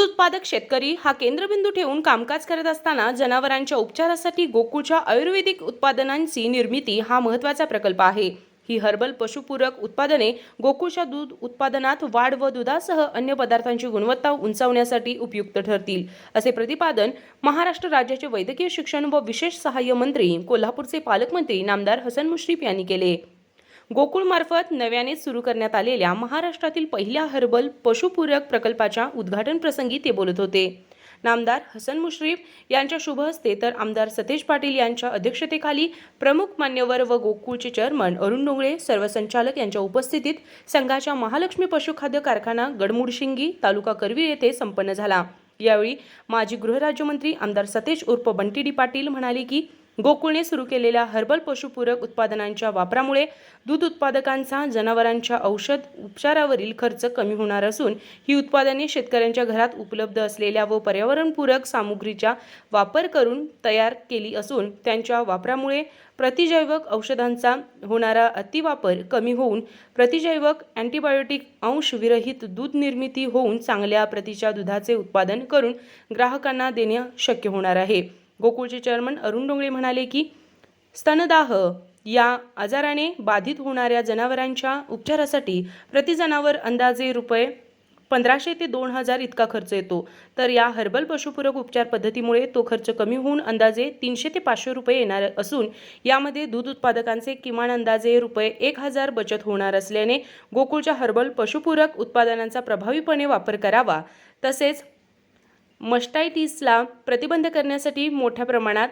दूध उत्पादक शेतकरी हा केंद्रबिंदू ठेवून कामकाज करत असताना जनावरांच्या उपचारासाठी गोकुळच्या आयुर्वेदिक उत्पादनांची निर्मिती हा महत्त्वाचा प्रकल्प आहे. ही हर्बल पशुपूरक उत्पादने गोकुळच्या दूध उत्पादनात वाढ व दुधासह अन्य पदार्थांची गुणवत्ता उंचावण्यासाठी उपयुक्त ठरतील असे प्रतिपादन महाराष्ट्र राज्याचे वैद्यकीय शिक्षण व विशेष सहाय्य मंत्री कोल्हापूरचे पालकमंत्री नामदार हसन मुश्रीफ यांनी केले. गोकुळमार्फत नव्याने सुरू करण्यात आलेल्या महाराष्ट्रातील पहिल्या हर्बल पशुपूरक प्रकल्पाच्या उद्घाटन प्रसंगी ते बोलत होते. नामदार हसन मुश्रीफ यांच्या शुभ हस्ते तर आमदार सतेज पाटील यांच्या अध्यक्षतेखाली प्रमुख मान्यवर व गोकुळचे चेअरमन अरुण डोंगळे सर्व संचालक यांच्या उपस्थितीत संघाच्या महालक्ष्मी पशुखाद्य कारखाना गडमुडशिंगी तालुका करवीर येथे संपन्न झाला. यावेळी माजी गृहराज्यमंत्री आमदार सतेज उर्फ बंटी डी पाटील म्हणाले की गोकुळने सुरू केलेल्या हर्बल पशुपूरक उत्पादनांच्या वापरामुळे दूध उत्पादकांचा जनावरांच्या औषध उपचारावरील खर्च कमी होणार असून ही उत्पादने शेतकऱ्यांच्या घरात उपलब्ध असलेल्या व पर्यावरणपूरक सामुग्रीचा वापर करून तयार केली असून त्यांच्या वापरामुळे प्रतिजैवक औषधांचा होणारा अतिवापर कमी होऊन प्रतिजैवक अँटीबायोटिक अंश विरहित दूध निर्मिती होऊन चांगल्या प्रतीच्या दुधाचे उत्पादन करून ग्राहकांना देणे शक्य होणार आहे. गोकुळचे चेअरमन अरुण डोंगळे म्हणाले की स्तनदाह या आजाराने बाधित होणाऱ्या जनावरांच्या उपचारासाठी प्रति जनावर अंदाजे रुपये पंधराशे ते दोन हजार इतका खर्च येतो. तर या हर्बल पशुपूरक उपचार पद्धतीमुळे तो खर्च कमी होऊन अंदाजे तीनशे ते पाचशे रुपये येणार असून यामध्ये दूध उत्पादकांचे किमान अंदाजे रुपये एक हजार बचत होणार असल्याने गोकुळच्या हर्बल पशुपूरक उत्पादनांचा प्रभावीपणे वापर करावा तसेच मस्टायटिसला प्रतिबंध करण्यासाठी मोठ्या प्रमाणात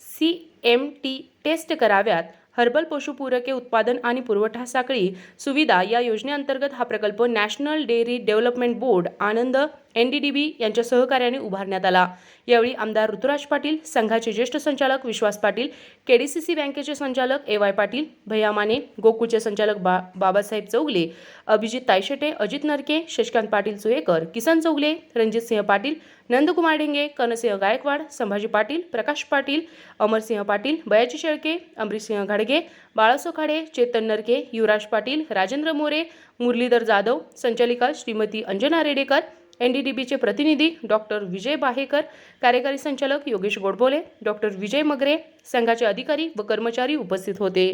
सी एम टी टेस्ट कराव्यात. हर्बल पशुपूरके उत्पादन आणि पुरवठा साखळी सुविधा या योजनेअंतर्गत हा प्रकल्प national dairy development board Anand N D D B यांच्या सहकार्याने उभारण्यात आला. यावेळी आमदार ऋतुराज पाटील संघाचे ज्येष्ठ संचालक Vishwas Patil K D C C बँकेचे संचालक ए वाय पाटील भैया माने गोकुळचे संचालक बा बाबासाहेब चौगले अभिजित तायशेटे अजित नरके शशिकांत पाटील सुयेकर किसन चौगले रणजितसिंह पाटील नंदकुमार डेंगे कनसिंह गायकवाड संभाजी पाटील प्रकाश पाटील अमरसिंह पाटील बयाजी शेळके अमरीसिंह घाडे खडगे बाळासोखाडे चेतन नरके युवराज पाटील राजेंद्र मोरे मुरलीधर जाधव संचालिका Shrimati Anjana Redekar N D D बीचे प्रतिनिधी डॉक्टर विजय बाहेकर कार्यकारी संचालक योगेश गोडबोले डॉक्टर विजय मगरे संघाचे अधिकारी व कर्मचारी उपस्थित होते.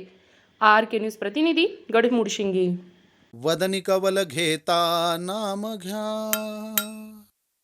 आर के न्यूज प्रतिनिधी गडमुडशिंगी. वदनी कवल घेता नाम घ्या.